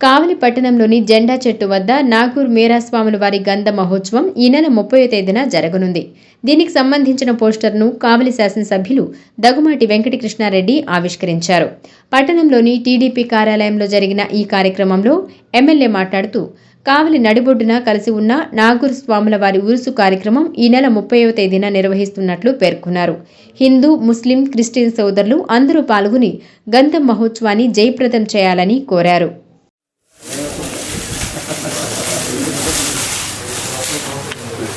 కావలి పట్టణంలోని జెండా చెట్టు వద్ద నాగూర్ మేరాస్వాముల వారి గంధ మహోత్సవం ఈ నెల ముప్పై తేదీన జరగనుంది. దీనికి సంబంధించిన పోస్టర్ను కావలి శాసనసభ్యులు దగుమాటి వెంకటకృష్ణారెడ్డి ఆవిష్కరించారు. పట్టణంలోని టీడీపీ కార్యాలయంలో జరిగిన ఈ కార్యక్రమంలో ఎమ్మెల్యే మాట్లాడుతూ కావలి నడిబొడ్డున కలిసి ఉన్న నాగూర్ స్వాముల వారి ఉరుసు కార్యక్రమం ఈ నెల ముప్పైవ తేదీన నిర్వహిస్తున్నట్లు పేర్కొన్నారు. హిందూ ముస్లిం క్రిస్టియన్ సోదరులు అందరూ పాల్గొని గంధం మహోత్సవాన్ని జయప్రదం చేయాలని కోరారు.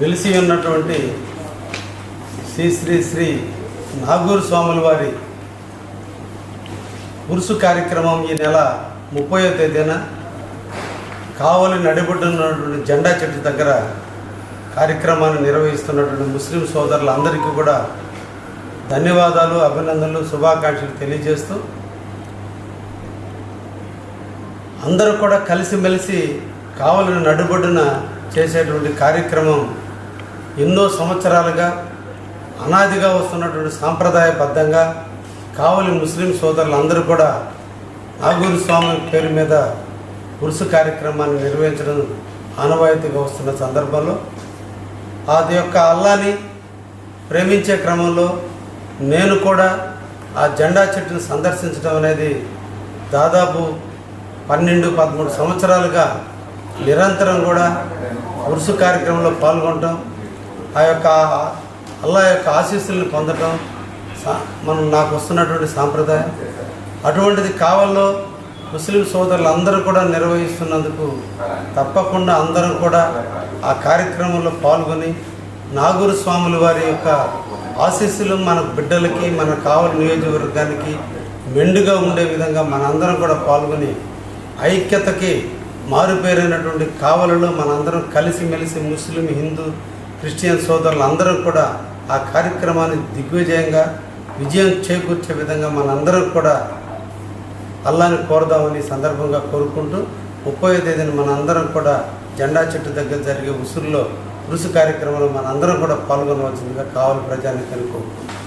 వెలిసి ఉన్నటువంటి శ్రీ శ్రీ శ్రీ నాగూరు స్వాముల వారి ఉరుసు కార్యక్రమం ఈ నెల ముప్పయో తేదీన కావలి నడిబొడ్డున్నటువంటి జెండా చెట్టు దగ్గర కార్యక్రమాన్ని నిర్వహిస్తున్నటువంటి ముస్లిం సోదరులందరికీ కూడా ధన్యవాదాలు అభినందనలు శుభాకాంక్షలు తెలియజేస్తూ అందరూ కూడా కలిసిమెలిసి కావలిని నడుబొడ్డున చేసేటువంటి కార్యక్రమం ఎన్నో సంవత్సరాలుగా అనాదిగా వస్తున్నటువంటి సాంప్రదాయబద్ధంగా కావలి ముస్లిం సోదరులు అందరూ కూడా నాగూరు స్వామి పేరు మీద ఉరుసు కార్యక్రమాన్ని నిర్వహించడం ఆనవాయితీగా వస్తున్న సందర్భంలో అది యొక్క అల్లాని ప్రేమించే క్రమంలో నేను కూడా ఆ జెండా చెట్టును సందర్శించడం అనేది దాదాపు పన్నెండు పదమూడు సంవత్సరాలుగా నిరంతరం కూడా ఉరుసు కార్యక్రమంలో పాల్గొనటం ఆ యొక్క అల్లా యొక్క ఆశీస్సులను పొందటం సా- మనం నాకు వస్తున్నటువంటి సాంప్రదాయం. అటువంటిది కావల్లో ముస్లిం సోదరులు అందరూ కూడా నిర్వహిస్తున్నందుకు తప్పకుండా అందరం కూడా ఆ కార్యక్రమంలో పాల్గొని నాగూరు స్వాముల వారి యొక్క ఆశీస్సులు మన బిడ్డలకి మన కావలి నియోజకవర్గానికి మెండుగా ఉండే విధంగా మనందరం కూడా పాల్గొని ఐక్యతకి మారుపేరైనటువంటి కావలలో మనందరం కలిసిమెలిసి ముస్లిం హిందూ క్రిస్టియన్ సోదరులు అందరం కూడా ఆ కార్యక్రమాన్ని దిగ్విజయంగా విజయం చేకూర్చే విధంగా మనందరం కూడా అల్లాని కోరదామని సందర్భంగా కోరుకుంటూ ముప్పై తేదీన మనందరం కూడా జెండా చెట్టు దగ్గర జరిగే ఉసురులో ఉరుసు కార్యక్రమంలో మనందరం కూడా పాల్గొనవలసిందిగా కావాలి ప్రజానికి కోరుకుంటున్నాం.